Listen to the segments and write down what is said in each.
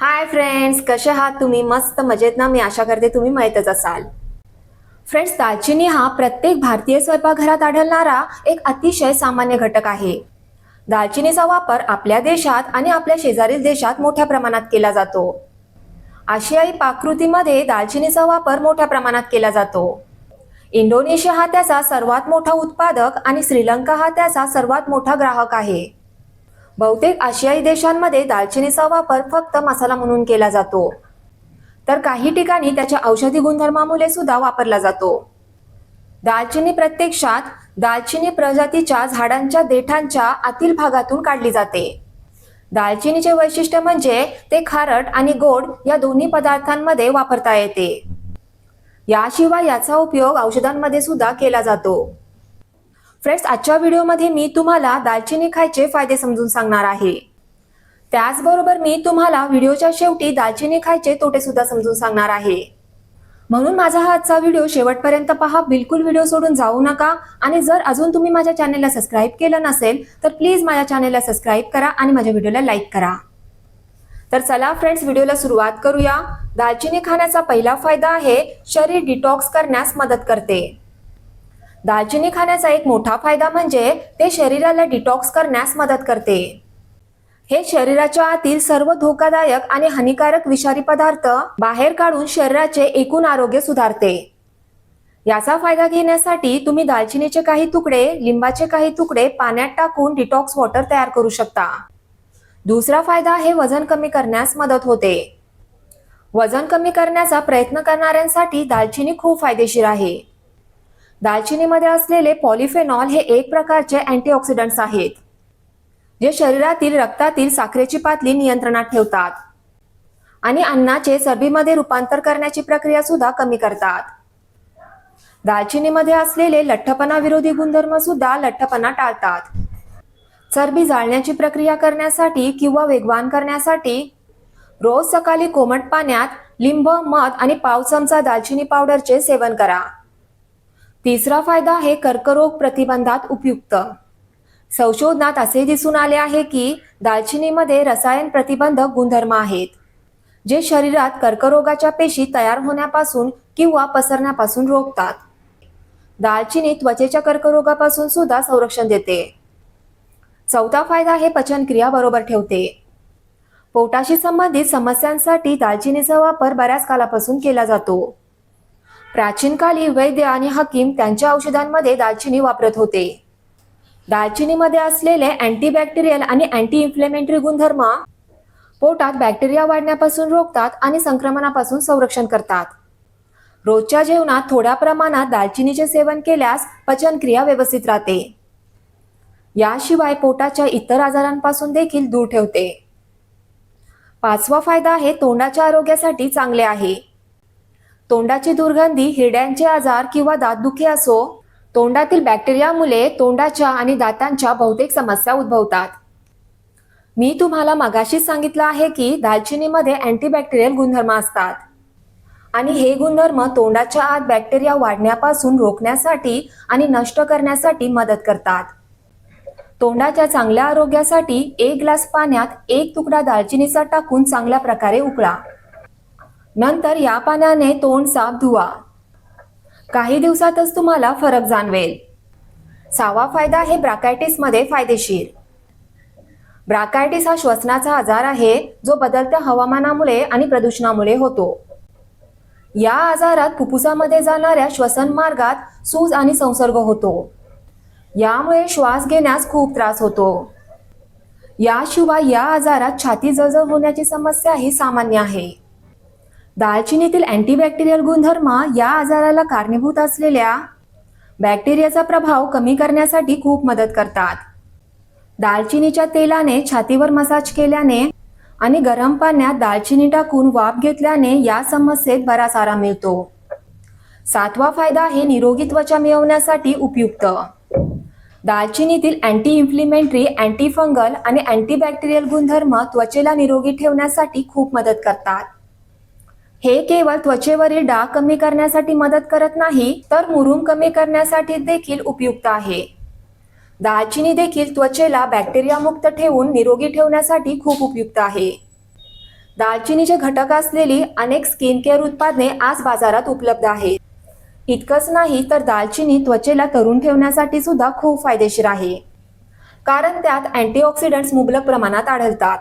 Hi friends कसे आहात तुम्ही? मस्त मजेत ना? मी आशा करते तुम्ही माहीतच असाल. फ्रेंड्स दालचिनी हा प्रत्येक भारतीय स्वयंपाकघरात आढळणारा एक अतिशय सामान्य घटक आहे. दालचिनीचा वापर आपल्या देशात आणि आपल्या शेजारील देशात मोठ्या प्रमाणात केला जातो. आशियाई पाककृतीमध्ये दालचिनीचा वापर मोठ्या प्रमाणात केला जातो. इंडोनेशिया हा त्याचा सर्वात मोठा उत्पादक आणि श्रीलंका हा त्याचा सर्वात मोठा ग्राहक आहे. बहुतेक आशियाई देशांमध्ये दालचिनीचा वापर फक्त मसाला म्हणून केला जातो. तर काही ठिकाणी त्याच्या औषधी गुणधर्मामुळे सुद्धा वापरला जातो. दालचिनी प्रत्यक्षात दालचिनी प्रजातीच्या झाडांच्या देठांच्या आतील भागातून काढली जाते. दालचिनीचे वैशिष्ट्य म्हणजे ते खारट आणि गोड या दोन्ही पदार्थांमध्ये वापरता येते. याशिवाय याचा उपयोग औषधांमध्ये सुद्धा केला जातो. फ्रेंड्स आजच्या व्हिडिओमध्ये मी तुम्हाला दालचिनी खायचे फायदे समजून सांगणार आहे. त्याचबरोबर मी तुम्हाला व्हिडिओच्या शेवटी दालचिनी खायचे तोटे सुद्धा समजून सांगणार आहे. म्हणून माझा हा आजचा व्हिडिओ शेवटपर्यंत पहा. बिलकुल व्हिडिओ सोडून जाऊ नका. आणि जर अजून तुम्ही माझ्या चॅनेलला सबस्क्राईब केलं नसेल तर प्लीज माझ्या चॅनेलला सबस्क्राईब करा आणि माझ्या व्हिडिओला लाईक करा. तर चला फ्रेंड्स व्हिडिओला सुरुवात करूया. दालचिनी खाण्याचा पहिला फायदा आहे शरीर डिटॉक्स करण्यास मदत करते. दालचिनी खाण्याचा एक मोठा फायदा म्हणजे ते शरीराला डिटॉक्स करण्यास मदत करते. हे शरीराच्या आतील सर्व धोकादायक आणि हानिकारक विषारी पदार्थ बाहेर काढून शरीराचे एकूण आरोग्य सुधारते. याचा फायदा घेण्यासाठी तुम्ही दालचिनीचे काही तुकडे लिंबाचे काही तुकडे पाण्यात टाकून डिटॉक्स वॉटर तयार करू शकता. दुसरा फायदा हे वजन कमी करण्यास मदत होते. वजन कमी करण्याचा प्रयत्न करणाऱ्यांसाठी दालचिनी खूप फायदेशीर आहे. दालचिनीमध्ये असलेले पॉलिफेनॉल हे एक प्रकारचे अँटीऑक्सिडंट्स आहेत जे शरीरातील रक्तातील साखरेची पातळी नियंत्रणात ठेवतात आणि अन्नाचे चरबीमध्ये रूपांतर करण्याची प्रक्रिया सुद्धा कमी करतात. दालचिनीमध्ये असलेले लठ्ठपणा विरोधी गुणधर्म सुद्धा लठ्ठपणा टाळतात. चरबी जाळण्याची प्रक्रिया करण्यासाठी किंवा वेगवान करण्यासाठी रोज सकाळी कोमट पाण्यात लिंब मध आणि पाव चमचा दालचिनी पावडरचे सेवन करा. तिसरा फायदा आहे कर्करोग प्रतिबंधात उपयुक्त. संशोधनात असे दिसून आले आहे की दालचिनीमध्ये रसायन प्रतिबंधक गुणधर्म आहेत जे शरीरात कर्करोगाच्या पेशी तयार होण्यापासून किंवा पसरण्यापासून रोखतात. दालचिनी त्वचेच्या कर्करोगापासून सुद्धा संरक्षण देते. चौथा फायदा हे पचनक्रिया बरोबर ठेवते. पोटाशी संबंधित समस्यांसाठी दालचिनीचा वापर बऱ्याच कालापासून केला जातो. प्राचीन काली वैद्य आणि हकीम त्यांच्या औषधांमध्ये दालचिनी वापरत होते. दालचिनीमध्ये असलेले अँटीबॅक्टेरियल आणि अँटी इन्फ्लेमेंटरी गुणधर्म पोटात बॅक्टेरिया वाढण्यापासून रोखतात आणि संक्रमणापासून संरक्षण करतात. रोजच्या जेवणात थोड्या प्रमाणात दालचिनीचे सेवन केल्यास पचनक्रिया व्यवस्थित राहते. याशिवाय पोटाच्या इतर आजारांपासून देखील दूर ठेवते. पाचवा फायदा हे तोंडाच्या आरोग्यासाठी चांगले आहे. तोंडाची दुर्गंधी हिरड्यांचे आजार किंवा दातदुखी असो तोंडातील बॅक्टेरियामुळे तोंडाच्या आणि दातांच्या बहुतेक समस्या उद्भवतात. मी तुम्हाला मगाशीच सांगितलं आहे की दालचिनीमध्ये अँटीबॅक्टेरियल गुणधर्म असतात. आणि हे गुणधर्म तोंडाच्या आत बॅक्टेरिया वाढण्यापासून रोखण्यासाठी आणि नष्ट करण्यासाठी मदत करतात. तोंडाच्या चांगल्या आरोग्यासाठी एक ग्लास पाण्यात एक तुकडा दालचिनीचा टाकून चांगल्या प्रकारे उकळा. नंतर या पाण्याने तोंड साफ धुवा. काही दिवसातच तुम्हाला फरक जाणवेल. सहावा फायदा आहे ब्राकायटिसमध्ये फायदेशीर. ब्राकायटिस हा श्वसनाचा आजार आहे जो बदलत्या हवामानामुळे आणि प्रदूषणामुळे होतो. या आजारात फुफ्फुसामध्ये जाणाऱ्या श्वसन मार्गात सूज आणि संसर्ग होतो. यामुळे श्वास घेण्यास खूप त्रास होतो. याशिवाय या आजारात छाती जळजळ होण्याची समस्या ही सामान्य आहे. दालचिनीतील अँटीबॅक्टेरियल गुणधर्म या आजाराला कारणीभूत असलेल्या बॅक्टेरियाचा प्रभाव कमी करण्यासाठी खूप मदत करतात. दालचिनीच्या तेलाने छातीवर मसाज केल्याने आणि गरम पाण्यात दालचिनी टाकून वाफ घेतल्याने या समस्येत बराच आराम मिळतो. सातवा फायदा आहे निरोगी त्वचा मिळवण्यासाठी उपयुक्त. दालचिनीतील अँटी इन्फ्लिमेंटरी अँटीफंगल आणि अँटीबॅक्टेरियल गुणधर्म त्वचेला निरोगी ठेवण्यासाठी खूप मदत करतात. हे केवळ त्वचेवरील डाग कमी करण्यासाठी मदत करत नाही तर मुरुम कमी करण्यासाठी देखील उपयुक्त आहे. दालचिनी देखील त्वचेला बॅक्टेरिया मुक्त ठेवून निरोगी ठेवण्यासाठी खूप उपयुक्त आहे. दालचिनीचे घटक असलेली अनेक स्किन केअर उत्पादने आज बाजारात उपलब्ध आहेत. इतकंच नाही तर दालचिनी त्वचेला तरुण ठेवण्यासाठी सुद्धा खूप फायदेशीर आहे. कारण त्यात अँटीऑक्सिडंट्स मुबलक प्रमाणात आढळतात.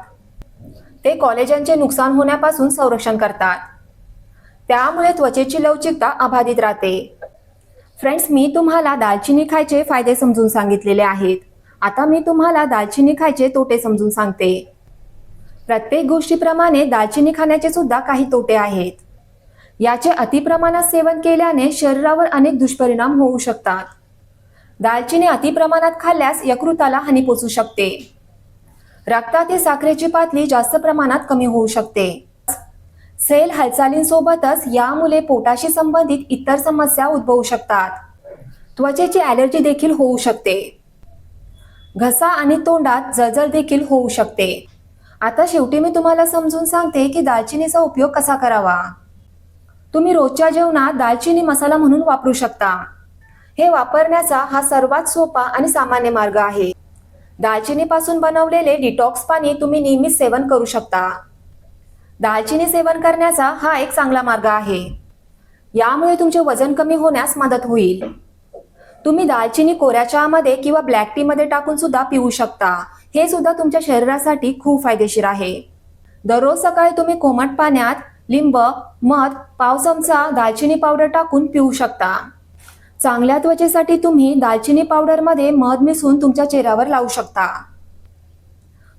ते कॉलेजांचे नुकसान होण्यापासून संरक्षण करतात. त्यामुळे त्वचेची लवचिकता अबाधित राहते. फ्रेंड्स मी तुम्हाला दालचिनी खायचे फायदे समजून सांगितलेले आहेत. आता मी तुम्हाला दालचिनी खायचे तोटे समजून सांगते. प्रत्येक गोष्टीप्रमाणे दालचिनी खाण्याचे सुद्धा काही तोटे आहेत. याचे अतिप्रमाणात सेवन केल्याने शरीरावर अनेक दुष्परिणाम होऊ शकतात. दालचिनी अतिप्रमाणात खाल्ल्यास यकृताला हानी पोचू शकते. रक्तातील साखरेची पातळी जास्त प्रमाणात कमी होऊ शकते. सेल हालचालींसोबतच यामुळे पोटाशी संबंधित इतर समस्या उद्भवू शकतात. त्वचेची ॲलर्जी देखील होऊ शकते. घसा आणि तोंडात जळजळ देखील होऊ शकते. आता शेवटी मी तुम्हाला समजून सांगते की दालचिनीचा उपयोग कसा करावा. तुम्ही रोजच्या जेवणात दालचिनी मसाला म्हणून वापरू शकता. हे वापरण्याचा हा सर्वात सोपा आणि सामान्य मार्ग आहे. दालचिनीपासून बनवलेले डिटॉक्स पाणी तुम्ही नेहमीच सेवन करू शकता. दालचिनी सेवन करण्याचा हा एक चांगला मार्ग आहे. यामुळे तुमचे वजन कमी होण्यास मदत होईल. तुम्ही दालचिनी कोऱ्या चहामध्ये किंवा ब्लॅक टी मध्ये टाकून सुद्धा पिऊ शकता. हे सुद्धा तुमच्या शरीरासाठी खूप फायदेशीर आहे. दररोज सकाळी तुम्ही कोमट पाण्यात लिंब मध पाव चमचा दालचिनी पावडर टाकून पिऊ शकता. चांगल्या त्वचेसाठी तुम्ही दालचिनी पावडरमध्ये मध मिसळून तुमच्या चेहऱ्यावर लावू शकता.